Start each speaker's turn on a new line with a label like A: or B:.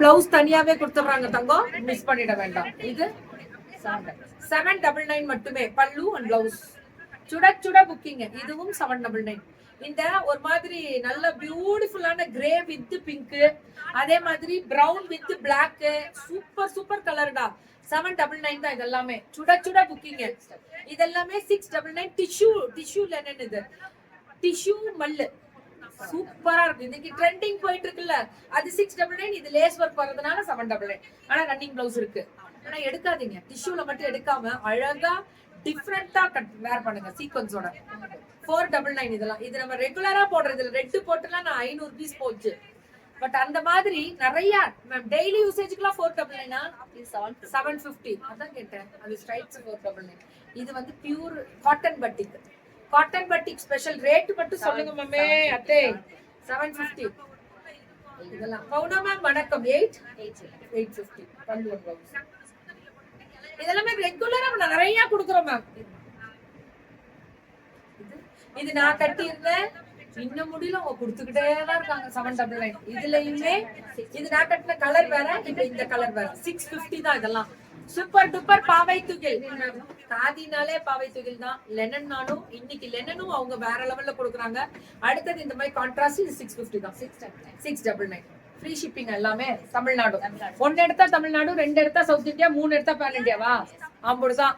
A: Blouse தனியாவே கொடுத்துடுறாங்க தங்கம். Miss பண்ணிட வேண்டாம். இது செவன் டபுள் நைன் மட்டுமே. பல்லு அண்ட் பிளவுஸ் சுட சுட புக்கிங் இதுவும் செவன் டபுள் நைன் இந்த ஒரு மாதிரி நல்ல பியூட்டிஃபுல்லான கிரே வித் பிங்க் அதே மாதிரி brown with black super super கலர்டா seven double nine தான் இதெல்லாமே. சுட சுட புக்கிங் இதெல்லாமே சிக்ஸ் டபுள் நைன் டிஷ்யூ டிஷ்யூல என்னென்னு இது? டிஷ்யூ மல்லு. சூப்பரா இருக்கு. இன்னைக்கு ட்ரெண்டிங் போயிட்டு இருக்குல்ல. அது சிக்ஸ் டபுள் நைன் இது லேஸ் ஒர்க் வர்றதுனால செவன் டபுள் நைன் ஆனா ரன்னிங் பிளவுஸ் இருக்கு. ஆனா எடுக்காதீங்க. டிஷ்யூல மட்டும் எடுக்காம அழகா டிஃப்ரெண்டா கட் வேர் பண்ணுங்க சீக்வன்ஸோட ஃபோர் டபுள் நைன் இதெல்லாம். இது நம்ம ரெகுலரா போடுறது ரெட்டு போட்டுலாம் நான் ஐநூறு பீஸ் போச்சு. பட் அந்த மாதிரி நிறைய மேம் டெய்லி யூசேஜுக்குலாம் ஃபோர் டபுள் நைனா செவன் ஃபிஃப்டி அதான் கேட்டேன். அது ஸ்ட்ரைட்ஸ் ஃபோர் டபுள் நைன் இது வந்து பியூர் காட்டன் பட்டிக்கு காட்டன் பட்டிக் ஸ்பெஷல் ரேட் மட்டும் சொல்லுங்க மேமே அத்தே செவன் ஃபிஃப்டி இதெல்லாம் பவுனா மேம் வணக்கம். எயிட் எயிட் ஃபிஃப்டி இதெல்லாமே ரெகுலரா நிறைய கொடுக்குறோம் மேம் இது நான் கட்டியிருந்தேன். இன்னும் முடியல. அவங்க கொடுத்துக்கிட்டே தான் இருக்காங்க. செவன் டபுள் நைன் இதுலயுமே இது நான் கட்டின கலர் வேற இப்ப இந்த கலர் வேற. சிக்ஸ் பிப்டி தான் இதெல்லாம். சூப்பர் டூப்பர் பாவை துகில். காதினாலே பாவை துகில் தான். லெனன்னாலும் இன்னைக்கு லெனனும் அவங்க வேற லெவல்ல கொடுக்குறாங்க. அடுத்தது இந்த மாதிரி கான்ட்ராஸ்ட் சிக்ஸ் பிப்டி தான். Six double nine free shipping எல்லாமே தமிழ்நாடு ஒன்னு எடுத்தா தமிழ்நாடு ரெண்டு எடுத்தா சவுத் இந்தியா மூணு எடுத்தா பேன் இந்தியாவா அப்படிதான்